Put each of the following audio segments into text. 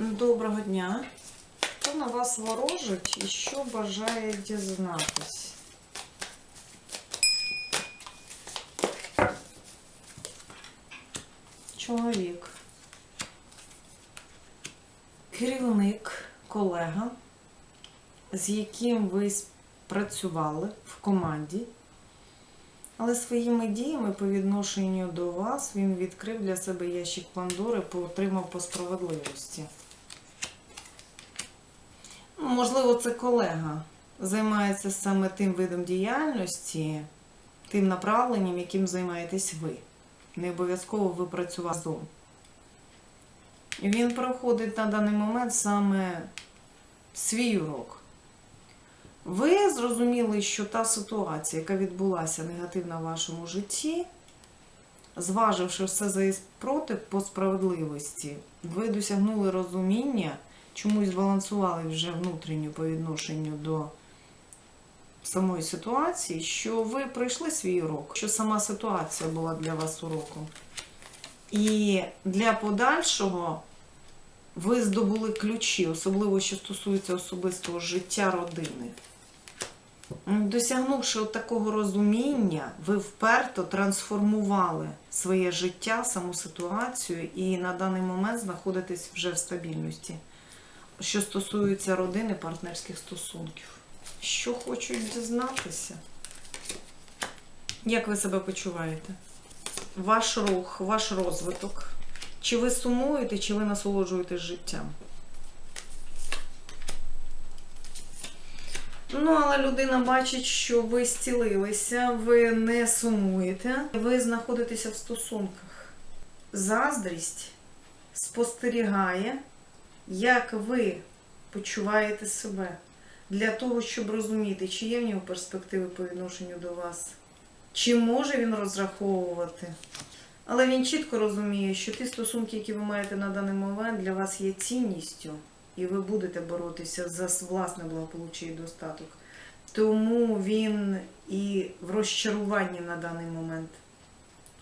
Доброго дня. Хто на вас ворожить і що бажає дізнатись? Чоловік. Керівник, колега, з яким ви працювали в команді, але своїми діями по відношенню до вас він відкрив для себе ящик Пандори, отримав по справедливості. Можливо, це колега займається саме тим видом діяльності, тим направленням, яким займаєтесь ви. Не обов'язково ви працювали разом. Він проходить на даний момент саме свій урок. Ви зрозуміли, що та ситуація, яка відбулася негативна в вашому житті, зваживши все за і проти по справедливості, ви досягнули розуміння, чомусь збалансували вже внутрішньо по відношенню до самої ситуації, що ви пройшли свій урок, що сама ситуація була для вас уроком. І для подальшого ви здобули ключі, особливо що стосується особистого життя родини. Досягнувши от такого розуміння, ви вперто трансформували своє життя, саму ситуацію і на даний момент знаходитесь вже в стабільності. Що стосується родини, партнерських стосунків. Що хочуть дізнатися? Як ви себе почуваєте? Ваш рух, ваш розвиток. Чи ви сумуєте, чи ви насолоджуєтесь життям? Ну, але людина бачить, що ви зцілилися, ви не сумуєте, ви знаходитеся в стосунках. Заздрість спостерігає, як ви почуваєте себе, для того, щоб розуміти, чи є в нього перспективи по відношенню до вас, чи може він розраховувати. Але він чітко розуміє, що ті стосунки, які ви маєте на даний момент, для вас є цінністю, і ви будете боротися за власне благополуччя і достаток. Тому він і в розчаруванні на даний момент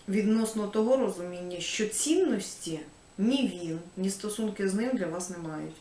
відносно того розуміння, що цінності ні він, ні стосунки з ним для вас не мають.